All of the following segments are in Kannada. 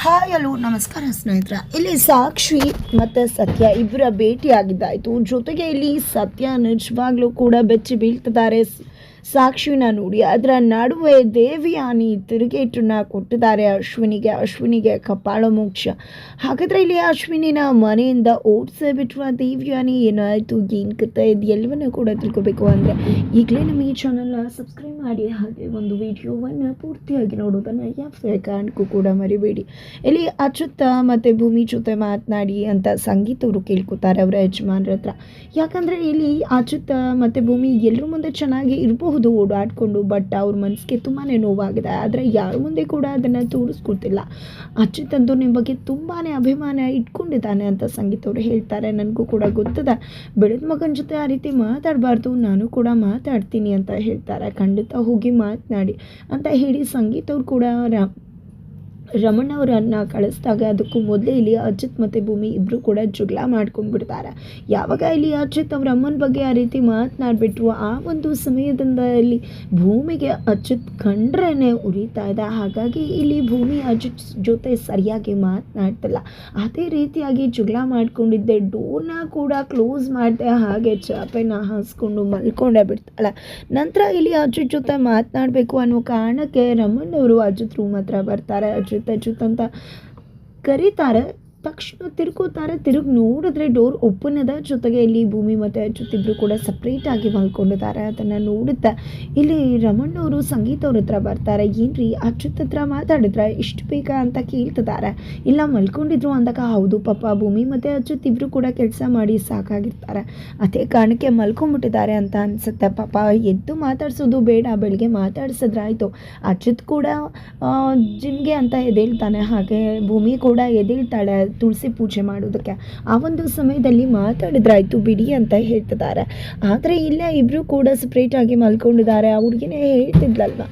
ಹಾಯ್, ಹಲೋ, ನಮಸ್ಕಾರ ಸ್ನೇಹಿತರ. ಇಲ್ಲಿ ಸಾಕ್ಷಿ ಮತ್ತು ಸತ್ಯ ಇಬ್ಬರ ಭೇಟಿಯಾಗಿದ್ದಾಯಿತು. ಜೊತೆಗೆ ಇಲ್ಲಿ ಸತ್ಯ ನಿಜವಾಗ್ಲೂ ಕೂಡ ಬೆಚ್ಚಿ ಬೀಳ್ತಿದ್ದಾರೆ. ಸಾಕ್ಷಿನ ನೋಡಿ, ಅದರ ನಡುವೆ ದೇವಿಯಾನಿ ತಿರುಗೇಟನ್ನು ಕೊಟ್ಟಿದ್ದಾರೆ. ಅಶ್ವಿನಿಗೆ ಅಶ್ವಿನಿಗೆ ಕಪಾಳ ಮೋಕ್ಷ. ಹಾಗಾದರೆ ಇಲ್ಲಿ ಅಶ್ವಿನಿನ ಮನೆಯಿಂದ ಓಡಿಸೇ ಬಿಟ್ಟರು ದೇವಿಯಾನಿ. ಏನಾಯಿತು? ಏನು ಕತೆ ಇದು? ಎಲ್ಲವನ್ನು ಕೂಡ ತಿಳ್ಕೊಬೇಕು ಅಂದರೆ ಈಗಲೇ ನಮ್ಮ ಈ ಚಾನಲ್ನ ಸಬ್ಸ್ಕ್ರೈಬ್ ಮಾಡಿ, ಹಾಗೆ ಒಂದು ವಿಡಿಯೋವನ್ನು ಪೂರ್ತಿಯಾಗಿ ನೋಡೋದನ್ನು ಯಾವುದೇ ಕಾರಣಕ್ಕೂ ಕೂಡ ಮರಿಬೇಡಿ. ಇಲ್ಲಿ ಅಚ್ಯುತ ಮತ್ತು ಭೂಮಿ ಜೊತೆ ಮಾತನಾಡಿ ಅಂತ ಸಂಗೀತವರು ಕೇಳ್ಕೊತಾರೆ ಅವರ ಯಜಮಾನ್ರ ಹತ್ರ ಯಾಕಂದರೆ ಇಲ್ಲಿ ಅಚ್ಯುತ ಮತ್ತು ಭೂಮಿ ಎಲ್ಲರ ಮುಂದೆ ಚೆನ್ನಾಗಿ ಇರಬಹುದು ಓಡಾಡಿಕೊಂಡು ಬಟ್ ಅವ್ರ ಮನಸ್ಸಿಗೆ ತುಂಬಾ ನೋವಾಗಿದೆ. ಆದರೆ ಯಾರ ಮುಂದೆ ಕೂಡ ಅದನ್ನು ತೋರಿಸ್ಕೊಡ್ತಿಲ್ಲ ಅಚ್ಯುತ್ ಅಂತೂ ನಿಮ್ಮ ಬಗ್ಗೆ ತುಂಬಾ ಅಭಿಮಾನ ಇಟ್ಕೊಂಡಿದ್ದಾನೆ ಅಂತ ಸಂಗೀತ ಅವರು ಹೇಳ್ತಾರೆ. ನನಗೂ ಕೂಡ ಗೊತ್ತದೆ. ಬೆಳೆದ ಮಗನ ಜೊತೆ ಆ ರೀತಿ ಮಾತಾಡಬಾರ್ದು, ನಾನು ಕೂಡ ಮಾತಾಡ್ತೀನಿ ಅಂತ ಹೇಳ್ತಾರೆ. ಖಂಡಿತ ಹೋಗಿ ಮಾತನಾಡಿ ಅಂತ ಹೇಳಿ ಸಂಗೀತ ಅವ್ರು ಕೂಡ ರ ರಮಣ ಅವರನ್ನು ಕಳಿಸಿದಾಗ ಅದಕ್ಕೂ ಮೊದಲೇ ಇಲ್ಲಿ ಅಜಿತ್ ಮತ್ತು ಭೂಮಿ ಇಬ್ಬರು ಕೂಡ ಜಗಳ ಮಾಡ್ಕೊಂಡ್ಬಿಡ್ತಾರೆ. ಯಾವಾಗ ಇಲ್ಲಿ ಅಜಿತ್ ಅವ್ರ ಅಮ್ಮನ ಬಗ್ಗೆ ಆ ರೀತಿ ಮಾತನಾಡಿಬಿಟ್ರು, ಆ ಒಂದು ಸಮಯದಿಂದ ಇಲ್ಲಿ ಭೂಮಿಗೆ ಅಜಿತ್ ಕಂಡ್ರೇ ಉರಿತಾ ಇದೆ. ಹಾಗಾಗಿ ಇಲ್ಲಿ ಭೂಮಿ ಅಜಿತ್ ಜೊತೆ ಸರಿಯಾಗಿ ಮಾತನಾಡ್ತಿಲ್ಲ. ಅದೇ ರೀತಿಯಾಗಿ ಜಗಳ ಮಾಡ್ಕೊಂಡಿದ್ದೆ. ಡೋರ್ನ ಕೂಡ ಕ್ಲೋಸ್ ಮಾಡಿದೆ. ಹಾಗೆ ಚಾಪೆನ ಹಾಸ್ಕೊಂಡು ಮಲ್ಕೊಂಡೇ ಬಿಡ್ತಾಳೆ. ನಂತರ ಇಲ್ಲಿ ಅಜಿತ್ ಜೊತೆ ಮಾತನಾಡಬೇಕು ಅನ್ನೋ ಕಾರಣಕ್ಕೆ ರಮಣ್ಣವರು ಅಜಿತ್ ರೂಮ್ ಹತ್ರ ಬರ್ತಾರೆ. ಅಜಿತ್ ಅಜಿತ್ ಅಂತ ಕರೀತಾರೆ ತಕ್ಷಣ ತಿರ್ಕೋತಾರೆ, ತಿರುಗಿ ನೋಡಿದ್ರೆ ಡೋರ್ ಓಪನ್ ಅದ. ಜೊತೆಗೆ ಇಲ್ಲಿ ಭೂಮಿ ಮತ್ತು ಅಚ್ಯುತ್ ಇಬ್ಬರು ಕೂಡ ಸಪ್ರೇಟಾಗಿ ಮಲ್ಕೊಂಡಿದ್ದಾರೆ ಅದನ್ನು ನೋಡುತ್ತಾ ಇಲ್ಲಿ ರಮಣ್ ಅವರು, ಸಂಗೀತ ಅವ್ರ ಹತ್ರ ಬರ್ತಾರೆ. ಏನ್ರಿ ಅಚ್ಯುತ್ ಹತ್ರ ಮಾತಾಡಿದ್ರೆ ಇಷ್ಟು ಬೇಗ ಅಂತ ಕೇಳ್ತಿದ್ದಾರೆ. ಇಲ್ಲ, ಮಲ್ಕೊಂಡಿದ್ರು ಅಂದಾಗ ಹೌದು, ಪಾಪ ಭೂಮಿ ಮತ್ತು ಅಚ್ಯುತ್ ಇಬ್ಬರು ಕೂಡ ಕೆಲಸ ಮಾಡಿ ಸಾಕಾಗಿರ್ತಾರೆ. ಅದೇ ಕಾರಣಕ್ಕೆ ಮಲ್ಕೊಂಡ್ಬಿಟ್ಟಿದ್ದಾರೆ ಅಂತ ಅನಿಸುತ್ತೆ. ಪಾಪ ಎದ್ದು ಮಾತಾಡ್ಸೋದು ಬೇಡ, ಬೆಳಿಗ್ಗೆ ಮಾತಾಡ್ಸಿದ್ರಾಯ್ತು. ಅಚ್ಯುತ್ ಕೂಡ ಜಿಮ್ಗೆ ಅಂತ ಎದ್ದೇಳ್ತಾನೆ. ಹಾಗೆ ಭೂಮಿ ಕೂಡ ಎದ್ದೇಳ್ತಾಳೆ. ತುಳಸಿ ಪೂಜೆ ಮಾಡೋದಕ್ಕೆ. ಆ ಒಂದು ಸಮಯದಲ್ಲಿ ಮಾತಾಡಿದ್ರಾಯ್ತು, ಬಿಡಿ ಅಂತ ಹೇಳ್ತಿದ್ದಾರೆ. ಆದರೆ ಇಲ್ಲೇ ಇಬ್ಬರು ಕೂಡ ಸಪ್ರೇಟಾಗಿ ಮಲ್ಕೊಂಡಿದ್ದಾರೆ. ಆ ಹುಡುಗಿನೇ ಹೇಳ್ತಿದ್ಲಲ್ವ?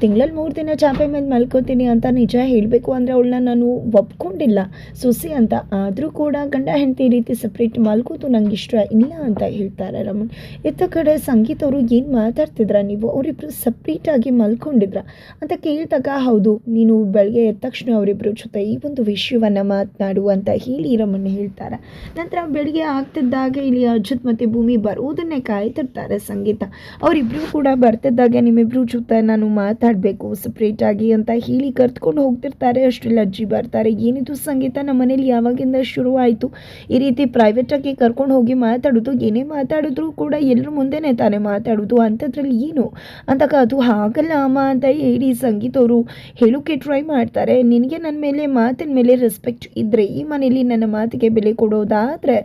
ತಿಂಗಳಲ್ಲಿ ಮೂರು ದಿನ ಚಾಪೆ ಮೇಲೆ ಮಲ್ಕೋತೀನಿ ಅಂತ ನಿಜ ಹೇಳಬೇಕು ಅಂದರೆ ಅವಳನ್ನ ನಾನು ಒಪ್ಕೊಂಡಿಲ್ಲ. ಸೊಸೆ ಅಂತ. ಆದರೂ ಕೂಡ ಗಂಡ ಹೆಂಡತಿ ರೀತಿ ಸಪ್ರೇಟ್ ಮಲ್ಕೋದು ನಂಗೆ ಇಷ್ಟ ಇಲ್ಲ ಅಂತ ಹೇಳ್ತಾರೆ ರಮಣ್. ಇತ್ತ ಕಡೆ ಸಂಗೀತ ಅವರು ಏನು ಮಾತಾಡ್ತಿದ್ರ ನೀವು? ಅವರಿಬ್ಬರು ಸಪ್ರೇಟಾಗಿ ಮಲ್ಕೊಂಡಿದ್ರ ಅಂತ ಕೇಳಿದಾಗ ಹೌದು, ನೀನು ಬೆಳಗ್ಗೆ ಎದ್ದ ತಕ್ಷಣ ಅವರಿಬ್ಬರ ಜೊತೆ ಈ ಒಂದು ವಿಷಯವನ್ನು ಮಾತನಾಡು ಅಂತ ಹೇಳಿ ರಮಣ್ ಹೇಳ್ತಾರೆ. ನಂತರ ಬೆಳಗ್ಗೆ ಆಗ್ತಿದ್ದಾಗ ಇಲ್ಲಿ ಅಜಿತ್ ಮತ್ತು ಭೂಮಿ ಬರುವುದನ್ನೇ ಕಾಯ್ತಿರ್ತಾರೆ ಸಂಗೀತ. ಅವರಿಬ್ಬರು ಕೂಡ ಬರ್ತಿದ್ದಾಗ ನಿಮ್ಮಿಬ್ಬರು ಜೊತೆ ನಾನು ಮಾತಾಡಬೇಕು ಸಪ್ರೇಟಾಗಿ ಅಂತ ಹೇಳಿ ಕರ್ತ್ಕೊಂಡು ಹೋಗ್ತಿರ್ತಾರೆ. ಅಷ್ಟರಲ್ಲಿ ಅಜ್ಜಿ ಬರ್ತಾರೆ. ಏನಿದು ಸಂಗೀತ? ನಮ್ಮ ಮನೇಲಿ ಯಾವಾಗಿಂದ ಶುರುವಾಯಿತು? ಈ ರೀತಿ ಪ್ರೈವೇಟಾಗಿ ಕರ್ಕೊಂಡು ಹೋಗಿ ಮಾತಾಡೋದು, ಏನೇ ಮಾತಾಡಿದ್ರು ಕೂಡ ಎಲ್ಲರ ಮುಂದೆನೇ ತಾನೇ ಮಾತಾಡೋದು. ಅಂಥದ್ರಲ್ಲಿ ಏನು? ಅಂದಾಗ ಅದು ಹಾಗಲ್ಲ ಅಮ್ಮ ಅಂತ ಹೇಳಿ ಸಂಗೀತವರು ಹೇಳೋಕ್ಕೆ ಟ್ರೈ ಮಾಡ್ತಾರೆ. ನಿನಗೆ ನನ್ನ ಮೇಲೆ, ಮಾತಿನ ಮೇಲೆ ರೆಸ್ಪೆಕ್ಟ್ ಇದ್ದರೆ ಈ ಮನೇಲಿ ನನ್ನ ಮಾತಿಗೆ ಬೆಲೆ ಕೊಡೋದಾದರೆ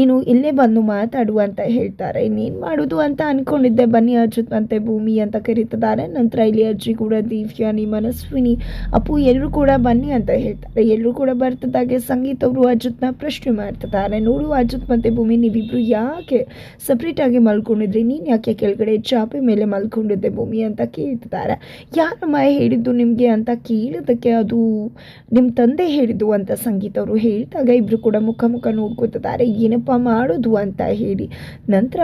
ನೀನು ಇಲ್ಲೇ ಬಂದು ಮಾತಾಡು ಅಂತ ಹೇಳ್ತಾರೆ. ಇನ್ನೇನು ಮಾಡೋದು ಅಂತ ಅಂದ್ಕೊಂಡಿದ್ದೆ ಬನ್ನಿ ಅಚ್ಯುತ್ ಅಂತೆ ಭೂಮಿ ಅಂತ ಕರೀತಿದ್ದಾರೆ ನಂತರ ಇಲ್ಲಿ ಅಜ್ಜಿ ಕೂಡ ದಿವ್ಯಾನಿ ಮನಸ್ವಿನಿ ಅಪ್ಪು, ಎಲ್ಲರೂ ಕೂಡ ಬನ್ನಿ ಅಂತ ಹೇಳ್ತಾರೆ. ಎಲ್ಲರೂ ಕೂಡ ಬರ್ತದಾಗೆ ಸಂಗೀತ ಅವರು ಅಜಿತ್ನ ಪ್ರಶ್ನೆ ಮಾಡ್ತಿದ್ದಾರೆ. ನೋಡು ಅಜಿತ್ ಮತ್ತು ಭೂಮಿ, ನೀವಿಬ್ರು ಯಾಕೆ ಸಪ್ರೇಟಾಗಿ ಮಲ್ಕೊಂಡಿದ್ರಿ? ನೀನು ಯಾಕೆ ಕೆಳಗಡೆ ಚಾಪೆ ಮೇಲೆ ಮಲ್ಕೊಂಡಿದ್ದೆ ಭೂಮಿ ಅಂತ ಕೇಳ್ತಿದ್ದಾರೆ. ಯಾರಮ್ಮ ಹೇಳಿದ್ದು ನಿಮಗೆ ಅಂತ ಕೇಳಿದ್ದಕ್ಕೆ ಅದು ನಿಮ್ಮ ತಂದೆ ಹೇಳಿದ್ದು ಅಂತ ಸಂಗೀತ ಅವರು ಹೇಳಿದಾಗ ಇಬ್ಬರು ಕೂಡ ಮುಖ ಮುಖ ನೋಡ್ಕೋತಿದ್ದಾರೆ. ಏನಪ್ಪ ಮಾಡೋದು ಅಂತ ಹೇಳಿ. ನಂತರ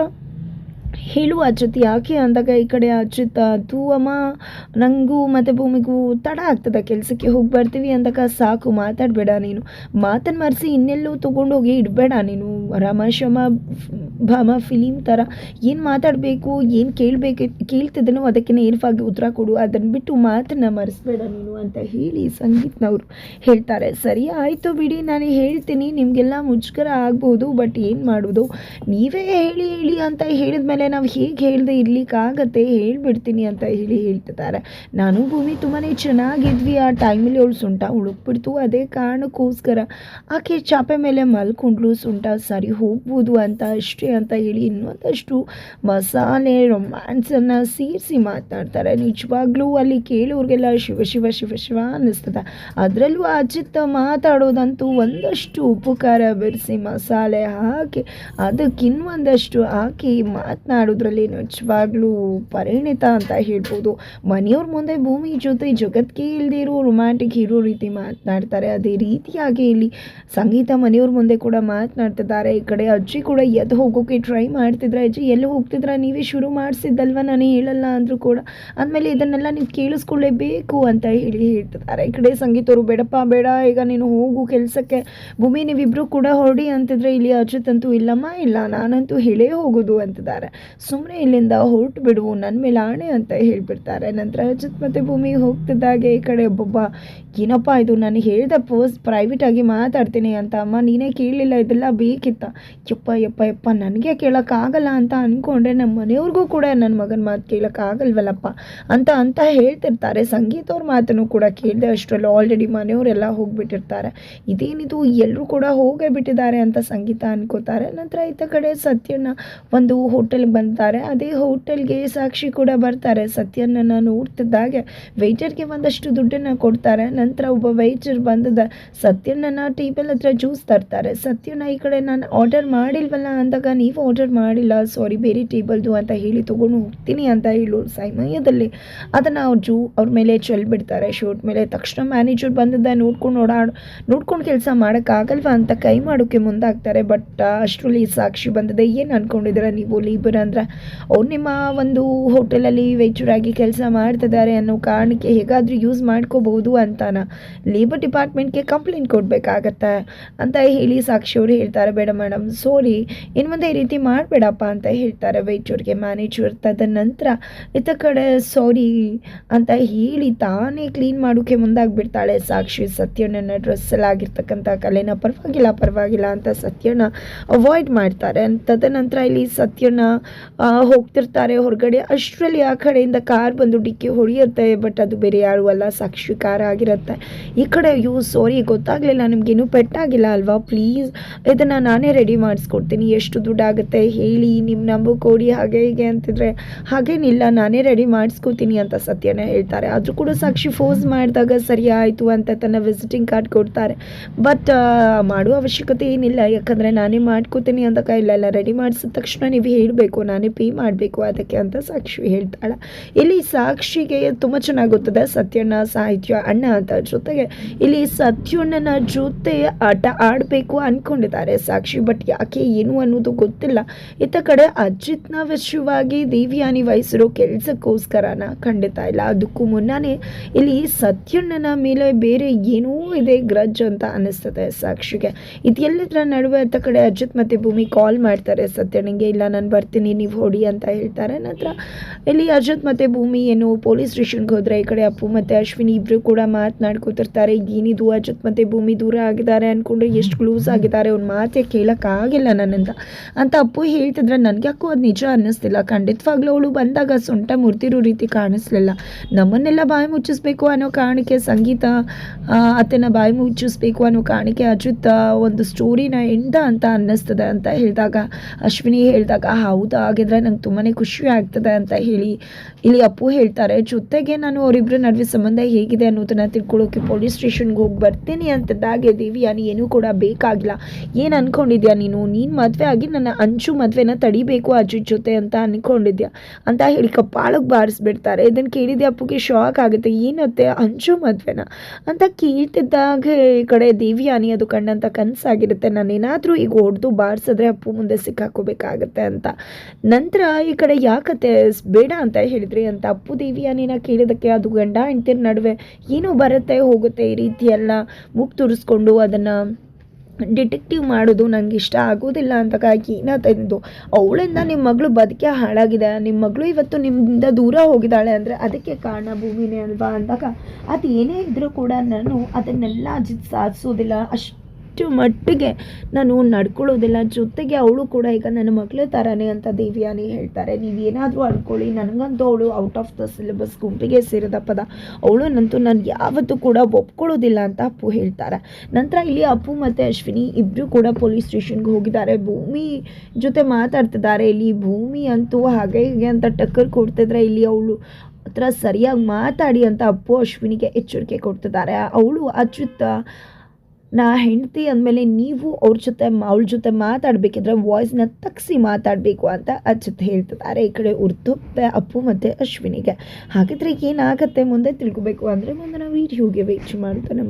ಹೇಳುವ ಅಚ್ಯುತ್, ಯಾಕೆ ಅಂದಾಗ ಈ ಕಡೆ ಅಚ್ಯುತ್, ಅದು ಅಮ್ಮ ನನಗೂ ಮತ್ತು ಭೂಮಿಗೂ ತಡ ಆಗ್ತದೆ, ಕೆಲಸಕ್ಕೆ ಹೋಗಿ ಬರ್ತೀವಿ ಅಂದಾಗ ಸಾಕು, ಮಾತಾಡಬೇಡ ನೀನು. ಮಾತನ್ನು ಮರೆಸಿ ಇನ್ನೆಲ್ಲೂ ತೊಗೊಂಡೋಗಿ ಇಡಬೇಡ ನೀನು. ರಮಶಮ, ಭಾಮ ಫಿಲಿಮ್ ಥರ ಏನು ಮಾತಾಡಬೇಕು, ಏನು ಕೇಳಬೇಕು, ಕೇಳ್ತಿದ್ದನೋ ಅದಕ್ಕೆ ನೇರವಾಗಿ ಉತ್ತರ ಕೊಡು. ಅದನ್ನು ಬಿಟ್ಟು ಮಾತನ್ನು ಮರೆಸ್ಬೇಡ ನೀನು, ಅಂತ ಹೇಳಿ ಸಂಗೀತ್ನವರು ಹೇಳ್ತಾರೆ. ಸರಿ, ಆಯಿತು ಬಿಡಿ, ನಾನು ಹೇಳ್ತೀನಿ. ನಿಮಗೆಲ್ಲ ಮುಜುಗರ ಆಗ್ಬೋದು, ಬಟ್ ಏನು ಮಾಡೋದು? ನೀವೇ ಹೇಳಿ ಹೇಳಿ ಅಂತ ಹೇಳಿದ ಮೇಲೆ ನಾವು ಹೇಗೆ ಹೇಳ್ದೆ ಇರ್ಲಿಕ್ಕಾಗತ್ತೆ, ಹೇಳ್ಬಿಡ್ತೀನಿ ಅಂತ ಹೇಳಿ ಹೇಳ್ತಿದ್ದಾರೆ. ನಾನು ಭೂಮಿ ತುಂಬಾ ಚೆನ್ನಾಗಿದ್ವಿ, ಆ ಟೈಮಲ್ಲಿ ಅವಳು ಸುಂಟ ಹುಡುಕ್ಬಿಡ್ತು ಅದೇ ಕಾರಣಕ್ಕೋಸ್ಕರ ಆಕೆ ಚಾಪೆ ಮೇಲೆ ಮಲ್ಕೊಂಡ್ಲು ಸುಂಟ ಸರಿ ಹೋಗ್ಬೋದು ಅಂತ, ಅಷ್ಟೇ ಅಂತ ಹೇಳಿ ಇನ್ನೊಂದಷ್ಟು ಮಸಾಲೆ ರೊಮ್ಯಾನ್ಸನ್ನು ಸೇರಿಸಿ ಮಾತನಾಡ್ತಾರೆ ನಿಜವಾಗ್ಲೂ ಅಲ್ಲಿ ಕೇಳೋರಿಗೆಲ್ಲ ಶಿವ ಶಿವ ಶಿವ ಶಿವ ಅನ್ನಿಸ್ತದೆ. ಅದರಲ್ಲೂ ಅಜಿತ್ ಮಾತಾಡೋದಂತೂ ಒಂದಷ್ಟು ಉಪಕಾರ ಬೆರೆಸಿ ಮಸಾಲೆ ಹಾಕಿ ಅದಕ್ಕಿನ್ನೊಂದಷ್ಟು ಹಾಕಿ ಮಾತನಾಡಿ ಮಾತನಾಡೋದ್ರಲ್ಲಿ ನಿಜವಾಗ್ಲೂ ಪರಿಣಿತ ಅಂತ ಹೇಳ್ಬೋದು. ಮನೆಯವ್ರ ಮುಂದೆ ಭೂಮಿ ಜೊತೆ ಜಗತ್ತಿಗೆ ಇಲ್ಲದೆ ಇರೋ ರೊಮ್ಯಾಂಟಿಕ್ ಹೀರೋ ರೀತಿ ಮಾತನಾಡ್ತಾರೆ. ಅದೇ ರೀತಿಯಾಗಿ ಇಲ್ಲಿ ಸಂಗೀತ ಮನೆಯವ್ರ ಮುಂದೆ ಕೂಡ ಮಾತನಾಡ್ತಿದ್ದಾರೆ. ಈ ಕಡೆ ಅಜ್ಜಿ ಕೂಡ ಎದ್ದು ಹೋಗೋಕೆ ಟ್ರೈ ಮಾಡ್ತಿದ್ರೆ, ಅಜ್ಜಿ, ಎಲ್ಲಿ ಹೋಗ್ತಿದ್ರ? ನೀವೇ ಶುರು ಮಾಡಿಸಿದ್ದಲ್ವ? ನಾನು ಹೇಳಲ್ಲ ಅಂದರೂ ಕೂಡ. ಆದಮೇಲೆ ಇದನ್ನೆಲ್ಲ ನೀವು ಕೇಳಿಸ್ಕೊಳ್ಳೇಬೇಕು ಅಂತ ಹೇಳಿ ಹೇಳ್ತಿದ್ದಾರೆ. ಈ ಕಡೆ ಸಂಗೀತವರು, ಬೇಡಪ್ಪ, ಬೇಡ, ಈಗ ನೀನು ಹೋಗು ಕೆಲಸಕ್ಕೆ. ಭೂಮಿ ನೀವಿಬ್ಬರು ಕೂಡ ಹೊರಡಿ ಅಂತಿದ್ರೆ, ಇಲ್ಲಿ ಅಜಿತ್ ಅಂತೂ ಇಲ್ಲಮ್ಮ, ಇಲ್ಲ, ನಾನಂತೂ ಹೇಳೇ ಹೋಗೋದು ಅಂತಿದ್ದಾರೆ. ಸುಮ್ಮನೆ ಇಲ್ಲಿಂದ ಹೊರಟು ಬಿಡುವು ನನ್ನ ಮೇಲೆ ಆಣೆ ಅಂತ ಹೇಳ್ಬಿಡ್ತಾರೆ. ನಂತರ ಅಜಿತ್ ಮತ್ತು ಭೂಮಿ ಹೋಗ್ತಿದ್ದಾಗೆ, ಈ ಕಡೆ ಒಬ್ಬೊಬ್ಬ, ಏನಪ್ಪ ಇದು? ನಾನು ಹೇಳಿದ ಪೋಸ್ಟ್ ಪ್ರೈವೇಟಾಗಿ ಮಾತಾಡ್ತೀನಿ ಅಂತ. ಅಮ್ಮ, ನೀನೇ ಕೇಳಲಿಲ್ಲ, ಇದೆಲ್ಲ ಬೇಕಿತ್ತ? ಯಪ್ಪ ಯಪ್ಪ ಯಪ್ಪ, ನನಗೆ ಕೇಳೋಕ್ಕಾಗಲ್ಲ ಅಂತ ಅಂದ್ಕೊಂಡ್ರೆ ನಮ್ಮ ಮನೆಯವ್ರಿಗೂ ಕೂಡ ನನ್ನ ಮಗನ ಮಾತು ಕೇಳೋಕ್ಕಾಗಲ್ವಲ್ಲಪ್ಪ ಅಂತ ಅಂತ ಹೇಳ್ತಿರ್ತಾರೆ. ಸಂಗೀತವ್ರ ಮಾತನ್ನು ಕೂಡ ಕೇಳಿದೆ ಅಷ್ಟರಲ್ಲಿ ಆಲ್ರೆಡಿ ಮನೆಯವರೆಲ್ಲ ಹೋಗಿಬಿಟ್ಟಿರ್ತಾರೆ. ಇದೇನಿದು? ಎಲ್ಲರೂ ಕೂಡ ಹೋಗೇ ಬಿಟ್ಟಿದ್ದಾರೆ ಅಂತ ಸಂಗೀತ ಅನ್ಕೋತಾರೆ. ನಂತರ ಈತ ಕಡೆ ಸತ್ಯನ ಒಂದು ಹೋಟೆಲ್ಗೆ ಬಂತಾರೆ. ಅದೇ ಹೋಟೆಲ್ಗೆ ಸಾಕ್ಷಿ ಕೂಡ ಬರ್ತಾರೆ. ಸತ್ಯನನ್ನು ನೋಡ್ತಿದ್ದಾಗೆ ವೆಯ್ಟರ್ಗೆ ಒಂದಷ್ಟು ದುಡ್ಡನ್ನು ಕೊಡ್ತಾರೆ. ನಂತರ ಒಬ್ಬ ವೆಯ್ಟರ್ ಬಂದದ ಸತ್ಯನನ್ನ ಟೇಬಲ್ ಹತ್ರ ಜ್ಯೂಸ್ ತರ್ತಾರೆ. ಸತ್ಯನ ಈ ಕಡೆ ನಾನು ಆರ್ಡರ್ ಮಾಡಿಲ್ವಲ್ಲ? ಅಂದಾಗ, ನೀವು ಆರ್ಡರ್ ಮಾಡಿಲ್ಲ. ಸಾರಿ ಬೇರೆ ಟೇಬಲ್ದು ಅಂತ ಹೇಳಿ ತೊಗೊಂಡು ಹೋಗ್ತೀನಿ ಅಂತ ಹೇಳು ಸಮಯದಲ್ಲಿ. ಅದನ್ನು ಅವ್ರು ಜೂ, ಅವ್ರ ಮೇಲೆ ಚೆಲ್ಬಿಡ್ತಾರೆ ಶೂಟ್ ಮೇಲೆ ತಕ್ಷಣ ಮ್ಯಾನೇಜರ್ ಬಂದದ ನೋಡ್ಕೊಂಡು ಓಡಾಡ್ ನೋಡ್ಕೊಂಡು ಕೆಲಸ ಮಾಡೋಕ್ಕಾಗಲ್ವಾ ಅಂತ ಕೈ ಮಾಡೋಕ್ಕೆ ಮುಂದಾಗ್ತಾರೆ. ಬಟ್, ಅಷ್ಟರಲ್ಲಿ ಸಾಕ್ಷಿ ಬಂದದೆ, ಏನು ಅಂದ್ಕೊಂಡಿದ್ದೀರಾ ನೀವು ಲೀಬರ್ ಅಂದ್ರೆ ಅವ್ರು ನಿಮ್ಮ ಒಂದು ಹೋಟೆಲಲ್ಲಿ ವೆಚ್ಚರಾಗಿ ಕೆಲಸ ಮಾಡ್ತಿದ್ದಾರೆ ಅನ್ನೋ ಕಾರಣಕ್ಕೆ ಹೇಗಾದರೂ ಯೂಸ್ ಮಾಡ್ಕೋಬಹುದು ಅಂತಾನ. ಲೇಬರ್ ಡಿಪಾರ್ಟ್ಮೆಂಟ್ಗೆ ಕಂಪ್ಲೇಂಟ್ ಕೊಡಬೇಕಾಗತ್ತೆ ಅಂತ ಹೇಳಿ ಸಾಕ್ಷಿ ಅವರು ಹೇಳ್ತಾರೆ ಬೇಡ ಮೇಡಮ್ ಸಾರಿ ಇನ್ನು ಮುಂದೆ ಈ ರೀತಿ ಮಾಡಬೇಡಪ್ಪ ಅಂತ ಹೇಳ್ತಾರೆ ವೆಯ್ಟರ್ಗೆ ಮ್ಯಾನೇಜರ್ ತದನಂತರ ಇತ ಕಡೆ ಸಾರಿ ಅಂತ ಹೇಳಿ ತಾನೇ ಕ್ಲೀನ್ ಮಾಡೋಕ್ಕೆ ಮುಂದಾಗ್ಬಿಡ್ತಾಳೆ ಸಾಕ್ಷಿ. ಸತ್ಯಣ್ಣನ ಡ್ರೆಸ್ಸಲ್ಲಿ ಆಗಿರ್ತಕ್ಕಂಥ ಕಲೆನ ಪರವಾಗಿಲ್ಲ ಪರವಾಗಿಲ್ಲ ಅಂತ ಸತ್ಯಣ್ಣ ಅವಾಯ್ಡ್ ಮಾಡ್ತಾರೆ. ತದನಂತರ ಇಲ್ಲಿ ಸತ್ಯನ ಆ, ಹೋಗ್ತಿರ್ತಾರೆ ಹೊರಗಡೆ. ಅಷ್ಟರಲ್ಲಿ ಆ ಕಡೆಯಿಂದ ಕಾರ್ ಬಂದು ಡಿಕ್ಕಿ ಹೊಡೆಯುತ್ತೆ ಬಟ್ ಅದು ಬೇರೆ ಯಾರು ಅಲ್ಲ, ಸಾಕ್ಷಿ ಕಾರ್ ಆಗಿರುತ್ತೆ. ಈ ಕಡೆ, ಅಯ್ಯೋ ಸಾರಿ ಗೊತ್ತಾಗಲಿಲ್ಲ ನಿಮಗೇನು ಪೆಟ್ಟಾಗಿಲ್ಲ ಅಲ್ವಾ? ಪ್ಲೀಸ್ ಇದನ್ನು ನಾನೇ ರೆಡಿ ಮಾಡಿಸ್ಕೊಡ್ತೀನಿ. ಎಷ್ಟು ದುಡ್ಡಾಗುತ್ತೆ ಹೇಳಿ ನಿಮ್ಮ ನಂಬು ಕೊಡಿ, ಹಾಗೆ ಹೀಗೆ ಅಂತಿದ್ರೆ ಹಾಗೇನಿಲ್ಲ, ನಾನೇ ರೆಡಿ ಮಾಡಿಸ್ಕೋತೀನಿ ಅಂತ ಸತ್ಯನೇ ಹೇಳ್ತಾರೆ. ಆದರೂ ಕೂಡ ಸಾಕ್ಷಿ ಫೋಸ್ ಮಾಡಿದಾಗ ಸರಿ ಆಯಿತು ಅಂತ ತನ್ನ ವಿಸಿಟಿಂಗ್ ಕಾರ್ಡ್ ಕೊಡ್ತಾರೆ. ಬಟ್ ಮಾಡುವ ಅವಶ್ಯಕತೆ ಏನಿಲ್ಲ. ಯಾಕಂದರೆ ನಾನೇ ಮಾಡ್ಕೋತೀನಿ ಅಂತ ಇಲ್ಲ ಇಲ್ಲ ರೆಡಿ ಮಾಡಿಸಿದ ತಕ್ಷಣ ನೀವು ಹೇಳಬೇಕು ನಾನೇ ಪೇ ಮಾಡಬೇಕು ಅದಕ್ಕೆ ಅಂತ ಸಾಕ್ಷಿ ಹೇಳ್ತಾಳೆ. ಇಲ್ಲಿ ಸಾಕ್ಷಿಗೆ ತುಂಬ ಚೆನ್ನಾಗಿ ಗೊತ್ತದೆ ಸತ್ಯಣ್ಣ, ಸಾಹಿತ್ಯ, ಅಣ್ಣ ಅಂತ ಜೊತೆಗೆ ಇಲ್ಲಿ ಸತ್ಯಣ್ಣನ ಜೊತೆ ಆಟ ಆಡಬೇಕು ಅಂದ್ಕೊಂಡಿದ್ದಾರೆ ಸಾಕ್ಷಿ ಬಟ್ ಯಾಕೆ ಏನು ಅನ್ನೋದು ಗೊತ್ತಿಲ್ಲ. ಇತ್ತ ಕಡೆ ಅಜಿತ್ನ ವಿಷಯವಾಗಿ ದೇವಿಯಾನಿ ವಹಿಸಿರೋ ಕೆಲಸಕ್ಕೋಸ್ಕರನ ಖಂಡಿತ ಇಲ್ಲ. ಅದಕ್ಕೂ ಮುನ್ನಾನೇ ಇಲ್ಲಿ ಸತ್ಯಣ್ಣನ ಮೇಲೆ ಬೇರೆ ಏನೋ ಇದೆ ಗ್ರಜ್ ಅಂತ ಅನ್ನಿಸ್ತದೆ ಸಾಕ್ಷಿಗೆ. ಇದೆಲ್ಲದರ ನಡುವೆ ಅತ್ತ ಕಡೆ ಅಜಿತ್ ಮತ್ತು ಭೂಮಿ ಕಾಲ್ ಮಾಡ್ತಾರೆ. ಸತ್ಯಣ್ಣಗೆ, ಇಲ್ಲ, ನಾನು ಬರ್ತೀನಿ. ನೀವು ಹೊಡಿ ಅಂತ ಹೇಳ್ತಾರೆ. ನಂತರ ಇಲ್ಲಿ ಅಜಿತ್ ಮತ್ತು ಭೂಮಿ, ಏನು ಪೊಲೀಸ್ ಸ್ಟೇಷನ್ಗೆ ಹೋದರೆ, ಈ ಕಡೆ ಅಪ್ಪು ಮತ್ತು ಅಶ್ವಿನಿ ಇಬ್ಬರು ಕೂಡ ಮಾತನಾಡ್ಕೋತಿರ್ತಾರೆ. ಏನಿದು ಅಜಿತ್ ಮತ್ತು ಭೂಮಿ ದೂರ ಆಗಿದ್ದಾರೆ ಅಂದ್ಕೊಂಡು ಎಷ್ಟು ಕ್ಲೂಸ್ ಆಗಿದ್ದಾರೆ, ಅವ್ನ ಮಾತೇ ಕೇಳೋಕ್ಕಾಗಿಲ್ಲ ನನ್ನಿಂದ. ಅಂತ ಅಪ್ಪು ಹೇಳ್ತಿದ್ರೆ ನನಗೆ ಅದು ನಿಜ ಅನ್ನಿಸ್ತಿಲ್ಲ. ಖಂಡಿತವಾಗ್ಲೂ ಅವಳು ಬಂದಾಗ ಸೊಂಟ ಮುರ್ತಿರೋ ರೀತಿ ಕಾಣಿಸ್ಲಿಲ್ಲ. ನಮ್ಮನ್ನೆಲ್ಲ ಬಾಯಿ ಮುಚ್ಚಿಸ್ಬೇಕು ಅನ್ನೋ ಕಾರಣಕ್ಕೆ ಸಂಗೀತ ಆತನ ಬಾಯಿ ಮುಚ್ಚಿಸ್ಬೇಕು ಅನ್ನೋ ಕಾರಣಕ್ಕೆ ಅಜಿತ್ ಒಂದು ಸ್ಟೋರಿನ ಎಂಡ ಅಂತ ಅನ್ನಿಸ್ತದೆ ಅಂತ ಹೇಳಿದಾಗ, ಅಶ್ವಿನಿ ಹೇಳಿದಾಗ, ಹೌದಾ ಹಾಗಿದ್ರೆ ನಂಗೆ ತುಂಬಾ ಖುಷಿ ಆಗ್ತದೆ ಅಂತ ಹೇಳಿ ಇಲ್ಲಿ ಅಪ್ಪು ಹೇಳ್ತಾರೆ. ಜೊತೆಗೆ ನಾನು ಅವರಿಬ್ಬರ ನಡುವೆ ಸಂಬಂಧ ಹೇಗಿದೆ ಅನ್ನೋದನ್ನು ತಿಳ್ಕೊಳ್ಳೋಕೆ ಪೊಲೀಸ್ ಸ್ಟೇಷನ್ಗೆ ಹೋಗಿ ಬರ್ತೀನಿ ಅಂತದಾಗೆ ದೇವಿಯಾನಿ ಏನೂ ಕೂಡ ಬೇಕಾಗಿಲ್ಲ. ಏನು ಅಂದ್ಕೊಂಡಿದ್ಯಾ ನೀನು? ನೀನು ಮದುವೆ ಆಗಿ ನನ್ನ ಅಂಚು ಮದುವೆನ ತಡಿಬೇಕು ಅಜ್ಜಿ ಜೊತೆ ಅಂತ ಅಂದ್ಕೊಂಡಿದ್ಯಾ ಅಂತ ಹೇಳಿ ಕಪ್ಪಾಳಕ್ಕೆ ಬಾರಿಸ್ಬಿಡ್ತಾರೆ. ಇದನ್ನು ಕೇಳಿದೆ ಅಪ್ಪುಗೆ ಶಾಕ್ ಆಗುತ್ತೆ. ಏನತ್ತೆ? ಅಂಚು ಮದುವೆನ? ಅಂತ ಕೇಳ್ತಿದ್ದಾಗ ಈ ಕಡೆ ದೇವಿಯಾನಿ ಅದು ಕಂಡಂಥ ಕನಸಾಗಿರುತ್ತೆ. ನಾನೇನಾದರೂ ಈಗ ಹೊಡೆದು ಬಾರಿಸಿದ್ರೆ ಅಪ್ಪು ಮುಂದೆ ಸಿಕ್ಕಾಕೋಬೇಕಾಗತ್ತೆ ಅಂತ. ನಂತರ ಈ ಕಡೆ ಯಾಕತ್ತೆ ಬೇಡ ಅಂತ ಹೇಳಿದ್ರಿ ಅಂತ ಅಪ್ಪು ದೇವಿಯಾನಿನ ಕೇಳಿದಕ್ಕೆ ಅದು ಗಂಡ ಹೆಂಡ್ತಿರ ನಡುವೆ ಏನೋ ಬರುತ್ತೆ ಹೋಗುತ್ತೆ ಈ ರೀತಿ ಎಲ್ಲ ತುರಿಸ್ಕೊಂಡು ಅದನ್ನು ಡಿಟೆಕ್ಟಿವ್ ಮಾಡೋದು ನಂಗೆ ಇಷ್ಟ ಆಗೋದಿಲ್ಲ ಅಂತಕ್ಕಾಗಿ ತಂದು. ಅವಳಿಂದ ನಿಮ್ಮ ಮಗಳು ಬದುಕೆ ಹಾಳಾಗಿದೆ. ನಿಮ್ಮ ಮಗಳು ಇವತ್ತು ನಿಮ್ಮಿಂದ ದೂರ ಹೋಗಿದ್ದಾಳೆ ಅಂದರೆ ಅದಕ್ಕೆ ಕಾರಣ ಭೂಮಿನೇ ಅಲ್ವಾ ಅಂದಾಗ ಅದು ಏನೇ ಇದ್ದರೂ ಕೂಡ ನಾನು ಅದನ್ನೆಲ್ಲ ಅಜಿತ್ ಸಾಧಿಸೋದಿಲ್ಲ. ಅಷ್ಟು ಮಟ್ಟಿಗೆ ನಾನು ನಡ್ಕೊಳ್ಳೋದಿಲ್ಲ. ಜೊತೆಗೆ ಅವಳು ಕೂಡ ಈಗ ನನ್ನ ಮಗಳ ಥರನೇ ಅಂತ ದೇವಿಯಾನಿ ಹೇಳ್ತಾರೆ. ನೀವು ಏನಾದರೂ ಅನ್ಕೊಳ್ಳಿ, ನನಗಂತೂ ಅವಳು ಔಟ್ ಆಫ್ ದ ಸಿಲೆಬಸ್ ಗುಂಪಿಗೆ ಸೇರಿದ ಪದ. ಅವಳನ್ನಂತೂ ನಾನು ಯಾವತ್ತೂ ಕೂಡ ಒಪ್ಕೊಳ್ಳೋದಿಲ್ಲ ಅಂತ ಅಪ್ಪು ಹೇಳ್ತಾರೆ. ನಂತರ ಇಲ್ಲಿ ಅಪ್ಪು ಮತ್ತು ಅಶ್ವಿನಿ ಇಬ್ಬರು ಕೂಡ ಪೊಲೀಸ್ ಸ್ಟೇಷನ್ಗೆ ಹೋಗಿದ್ದಾರೆ. ಭೂಮಿ ಜೊತೆ ಮಾತಾಡ್ತಿದ್ದಾರೆ. ಇಲ್ಲಿ ಭೂಮಿ ಅಂತೂ ಹಾಗೆ ಹೀಗೆ ಅಂತ ಟಕ್ಕರ್ ಕೊಡ್ತಿದ್ರೆ ಇಲ್ಲಿ ಅವಳು ಹತ್ರ ಸರಿಯಾಗಿ ಮಾತಾಡಿ ಅಂತ ಅಪ್ಪು ಅಶ್ವಿನಿಗೆ ಎಚ್ಚರಿಕೆ ಕೊಡ್ತಿದ್ದಾರೆ. ಅವಳು ಅಚ್ಯುತ ನಾ ಹೆಂಡತಿ ಅಂದಮೇಲೆ ನೀವು ಅವ್ರ ಜೊತೆ ಅವಳ ಜೊತೆ ಮಾತಾಡಬೇಕಿದ್ರೆ ವಾಯ್ಸ್ನ ತಗ್ಸಿ ಮಾತಾಡಬೇಕು ಅಂತ ಅಚ್ಯುತ್ ಹೇಳ್ತಿದ್ದಾರೆ. ಈ ಕಡೆ ಉರ್ದುಪ್ಪೆ ಅಪ್ಪು ಮತ್ತು ಅಶ್ವಿನಿಗೆ. ಹಾಗಿದ್ರೆ ಏನಾಗುತ್ತೆ ಮುಂದೆ ತಿಳ್ಕೊಬೇಕು ಅಂದರೆ ಮುಂದಿನ ವೀಡಿಯೋಗೆ ವೇಟ್ ಮಾಡ್ತಾ ನಮ್ಮ